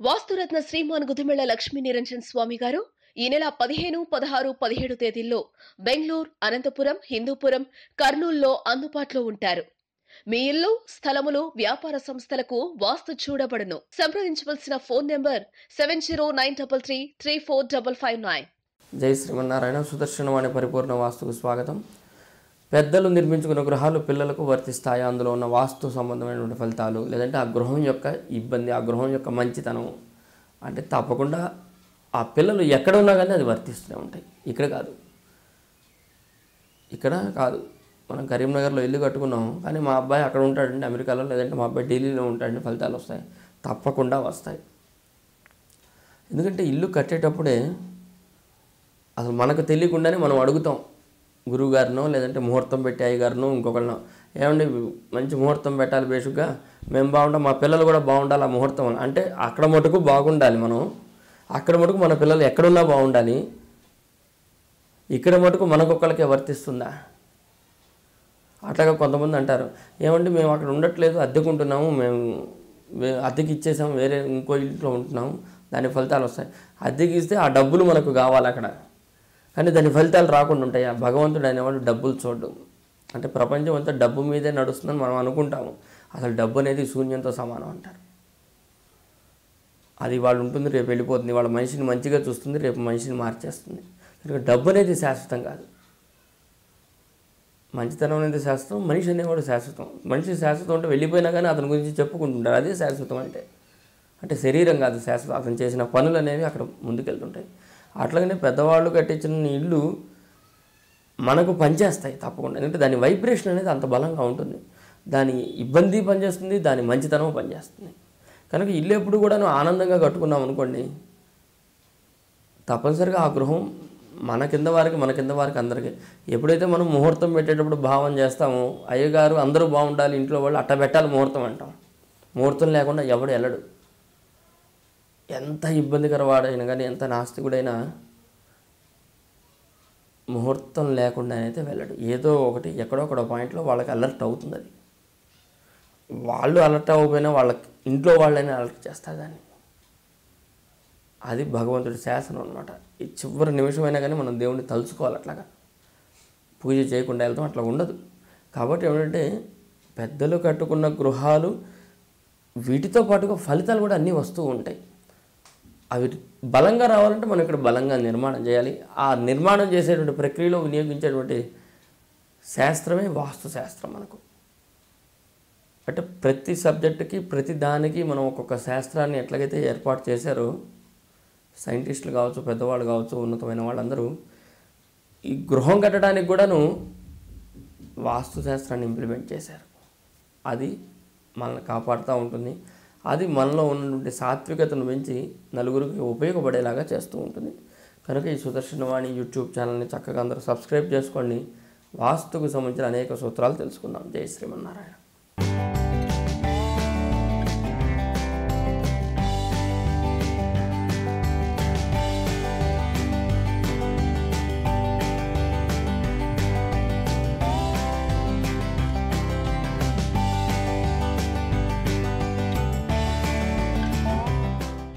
వాస్తురత్న శ్రీమాన్ గుదిమెళ్ళ లక్ష్మీ నిరంజన్ స్వామి గారు ఈ నెల పదిహేను పదహారు పదిహేడు తేదీల్లో బెంగళూరు అనంతపురం హిందూపురం కర్నూల్లో అందుబాటులో ఉంటారు. మీ ఇల్లు స్థలములు వ్యాపార సంస్థలకు వాస్తు చూడబడును. సంప్రదించవలసిన phone number seven zero nine double three three four double five nine. జై శ్రీమన్నారాయణ. సుదర్శనవాణి పరిపూర్ణ వాస్తుకు స్వాగతం. పెద్దలు నిర్మించుకున్న గృహాలు పిల్లలకు వర్తిస్తాయి? అందులో ఉన్న వాస్తు సంబంధమైనటువంటి ఫలితాలు లేదంటే ఆ గృహం యొక్క ఇబ్బంది ఆ గృహం యొక్క మంచితనం అంటే తప్పకుండా ఆ పిల్లలు ఎక్కడ ఉన్నా కానీ అది వర్తిస్తూనే ఉంటాయి. ఇక్కడ కాదు. ఇక్కడ కాదు. మనం కరీంనగర్లో ఇల్లు కట్టుకున్నాం కానీ మా అబ్బాయి అక్కడ ఉంటాడండి అమెరికాలో లేదంటే మా అబ్బాయి ఢిల్లీలో ఉంటాడండి ఫలితాలు వస్తాయి. తప్పకుండా వస్తాయి. ఎందుకంటే ఇల్లు కట్టేటప్పుడే అసలు మనకు తెలియకుండానే మనం అడుగుతాం. గురువు గారినో లేదంటే ముహూర్తం పెట్టే అయ్యగారినో ఇంకొకళ్ళనో. ఏమండి మంచి ముహూర్తం పెట్టాలి బేసిక్గా మేము బాగుంటాం మా పిల్లలు కూడా బాగుండాలి ఆ ముహూర్తం అంటే అక్కడ మటుకు బాగుండాలి మనం. అక్కడ మటుకు మన పిల్లలు ఎక్కడున్నా బాగుండాలి. ఇక్కడ మటుకు మనకొక్కరికే వర్తిస్తుందా? అట్లాగా కొంతమంది అంటారు ఏమంటే మేము అక్కడ ఉండట్లేదు అద్దెకుంటున్నాము మేము అద్దెకి ఇచ్చేసాము వేరే ఇంకో ఇంట్లో ఉంటున్నాము దాని ఫలితాలు వస్తాయి. అద్దెకి ఇస్తే ఆ డబ్బులు మనకు కావాలి అక్కడ. కానీ దాని ఫలితాలు రాకుండా ఉంటాయి. ఆ భగవంతుడు అనేవాడు డబ్బులు చూడడం. అంటే ప్రపంచం అంతా డబ్బు మీదే నడుస్తుందని మనం అనుకుంటాము. అసలు డబ్బు అనేది శూన్యంతో సమానం అంటారు. అది వాళ్ళు ఉంటుంది రేపు వెళ్ళిపోతుంది. వాళ్ళ మనిషిని మంచిగా చూస్తుంది రేపు మనిషిని మార్చేస్తుంది. కనుక డబ్బు అనేది శాశ్వతం కాదు. మంచితనం అనేది శాశ్వతం మనిషి అనేవాడు శాశ్వతం. మనిషి శాశ్వతం అంటే వెళ్ళిపోయినా కానీ అతని గురించి చెప్పుకుంటుంటారు అదే శాశ్వతం అంటే. అంటే శరీరం కాదు శాశ్వతం. అతను చేసిన పనులు అనేవి అక్కడ ముందుకెళ్తుంటాయి. అట్లాగనే పెద్దవాళ్ళు కట్టించిన ఇల్లు మనకు పనిచేస్తాయి తప్పకుండా. ఎందుకంటే దాని వైబ్రేషన్ అనేది అంత బలంగా ఉంటుంది. దాని ఇబ్బంది పనిచేస్తుంది దాని మంచితనం పనిచేస్తుంది. కనుక ఇల్లు ఎప్పుడు కూడా ఆనందంగా కట్టుకున్నాం అనుకోండి తప్పనిసరిగా ఆ గృహం మన కింద వారికి మన కింద వారికి అందరికీ. ఎప్పుడైతే మనం ముహూర్తం పెట్టేటప్పుడు భావం చేస్తామో అయ్యగారు అందరూ బాగుండాలి ఇంట్లో వాళ్ళు అట్ట పెట్టాలి ముహూర్తం అంటాం. ముహూర్తం లేకుండా ఎవడు వెళ్ళడు. ఎంత ఇబ్బందికర వాడైనా కానీ ఎంత నాస్తికుడైనా ముహూర్తం లేకుండా అయితే వెళ్ళడు. ఏదో ఒకటి ఎక్కడో ఒక పాయింట్లో వాళ్ళకి అలర్ట్ అవుతుంది అది. వాళ్ళు అలర్ట్ అవ్వకపోయినా వాళ్ళకి ఇంట్లో వాళ్ళైనా అలర్ట్ చేస్తారు దాన్ని. అది భగవంతుడి శాసనం అనమాట ఈ చివరి నిమిషమైనా కానీ మనం దేవుణ్ణి తలుచుకోవాలి అట్లాగా. పూజ చేయకుండా వెళ్తాం అట్లా ఉండదు. కాబట్టి ఏమిటంటే పెద్దలు కట్టుకున్న గృహాలు వీటితో పాటుగా ఫలితాలు కూడా అన్నీ వస్తూ ఉంటాయి. అవి బలంగా రావాలంటే మనం ఇక్కడ బలంగా నిర్మాణం చేయాలి. ఆ నిర్మాణం చేసేటువంటి ప్రక్రియలో వినియోగించేటువంటి శాస్త్రమే వాస్తు శాస్త్రం మనకు. అంటే ప్రతి సబ్జెక్టుకి ప్రతి దానికి మనం ఒక్కొక్క శాస్త్రాన్ని ఎట్లాగైతే ఏర్పాటు చేశారో సైంటిస్టులు కావచ్చు పెద్దవాళ్ళు కావచ్చు ఉన్నతమైన వాళ్ళందరూ ఈ గృహం కట్టడానికి కూడాను వాస్తు శాస్త్రాన్ని ఇంప్లిమెంట్ చేశారు. అది మనల్ని కాపాడుతూ ఉంటుంది. అది మనలో ఉన్నటువంటి సాత్వికతను పెంచి నలుగురికి ఉపయోగపడేలాగా చేస్తూ ఉంటుంది. కనుక ఈ సుదర్శనవాణి యూట్యూబ్ ఛానల్ని చక్కగా అందరూ సబ్స్క్రైబ్ చేసుకోండి. వాస్తుకు సంబంధించిన అనేక సూత్రాలు తెలుసుకుందాం. జై శ్రీమన్నారాయణ.